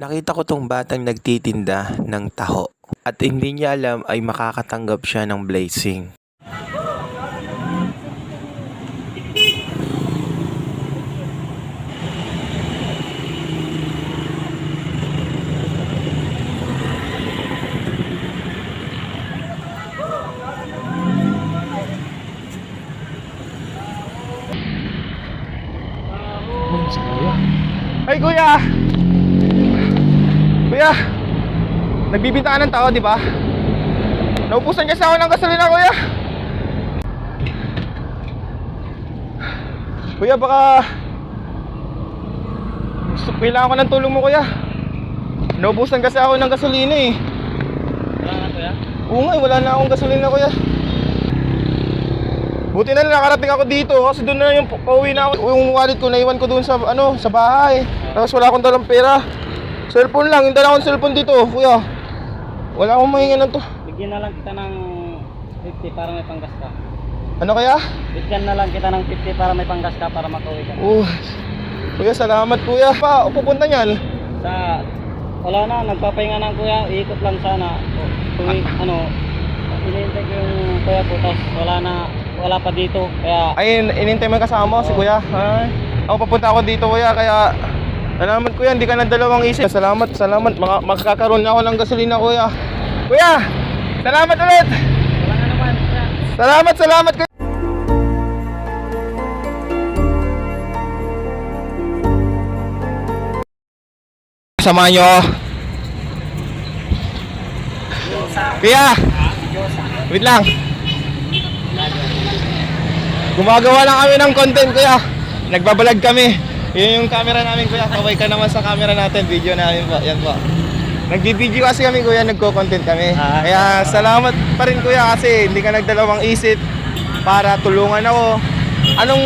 Nakita ko tong batang nagtitinda ng taho at hindi niya alam ay makakatanggap siya ng blessing. Ay, kuya! Kuya! Nagbibinta ka ng tao, di ba? Naupusan kasi ako ng gasolina, kuya! Kuya, baka... Gusto, kailangan ko ng tulong mo, kuya. Naubusan kasi ako ng gasolina, eh. Wala na kuya? Oo nga, eh, wala na akong gasolina, kuya. Buti na lang nakarating ako dito kasi doon na yung pauwi na ako. Yung wallet ko naiwan ko doon sa ano, sa bahay. Tapos wala akong dalang pera. Cellphone lang, yung dala akong cellphone dito, kuya. Wala akong mahinga ng to. Bigyan na lang kita ng 50 para may panggas ka. Ano kaya? Bigyan na lang kita ng 50 para may panggas ka para makauwi ka. Oh. Kuya, salamat kuya. Pa, pupunta niyan. Sa wala na, nagpapahinga na kuya, ikot lang sana. Tuwi, ano, inintay ko yung kuya ko, tapos wala na, wala pa dito. Kaya, Ay, inintay mo yung kasama ko, si kuya. Ay. Ako papunta ako dito kuya, kaya Salamat kuya, hindi ka na dalawang isip. Salamat, salamat. Maka makakaroon na ako ng gasolina kuya. Kuya, salamat ulit. Salamat, salamat kuya. Samahan nyo. Kuya! Wait lang. Gumagawa lang kami ng content kuya. Nagbabalag kami. Yun yung camera namin kuya. Kaway ka naman sa camera natin. Video namin po. Yan po. Nagbibideo kasi kami kuya. Nagko-content kami. Ah. Kaya salamat pa rin kuya kasi hindi ka nagdalawang isip para tulungan ako. Anong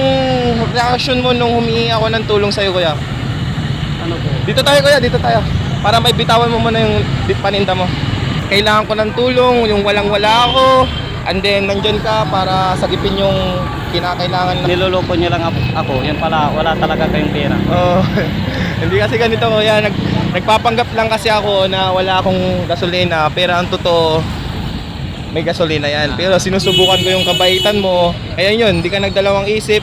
reaction mo nung humingi ako ng tulong sa'yo kuya? Ano po? Dito tayo kuya, dito tayo. Para may bitawan mo muna yung paninda mo. Kailangan ko ng tulong, yung walang-wala ako. And then, nandyan ka para sagipin yung kinakailangan na. Niloloko niyo lang ako, yan pala, wala talaga kayong pera. Oh, hindi kasi ganito kuya. Nag, nagpapanggap lang kasi ako na wala akong gasolina. Pero ang totoo, may gasolina yan. Pero sinusubukan ko yung kabaitan mo. Kaya yun, hindi ka nagdalawang isip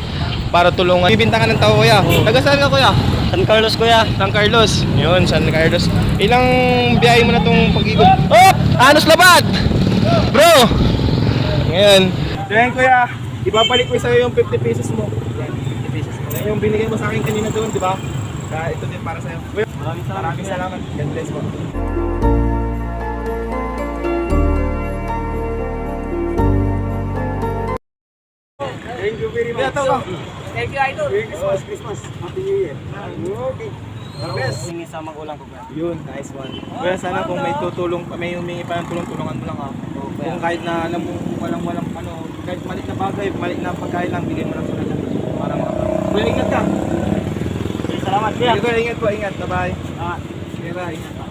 para tulungan. Bibinta ka ng tao kuya. Taga saan ka kuya? San Carlos kuya, San Carlos. Yun, San Carlos. Ilang biyahe mo na tong pag-ikot? Oh! Anos labad! Bro! Ngayon. Yan kuya, ibabalik ko sa'yo yung 50 pesos mo. Yan, 50 pesos mo. Yan yung binigay mo sa akin kanina doon, di ba? Kaya ito din para sa'yo. Kuya, maraming salamat. maraming salamat. God bless po. Thank you very much. Thank you, Idol. Merry Christmas, Christmas. Happy New Year. Best. Hingi sa magulang ko kuya. Yun, nice one. Kaya sana kung may tutulong, may humingi pa ng tulong, tulungan mo lang ha. Kung kahit na alam mo, walang walang ano, kahit malit na bagay, malit na pagkain lang, bigyan mo lang sila dyan. Para makapag. Kuya, ingat ka. Salamat kuya. Kuya, ingat po, ingat. Bye-bye. Ah. Sige, bye. Ingat.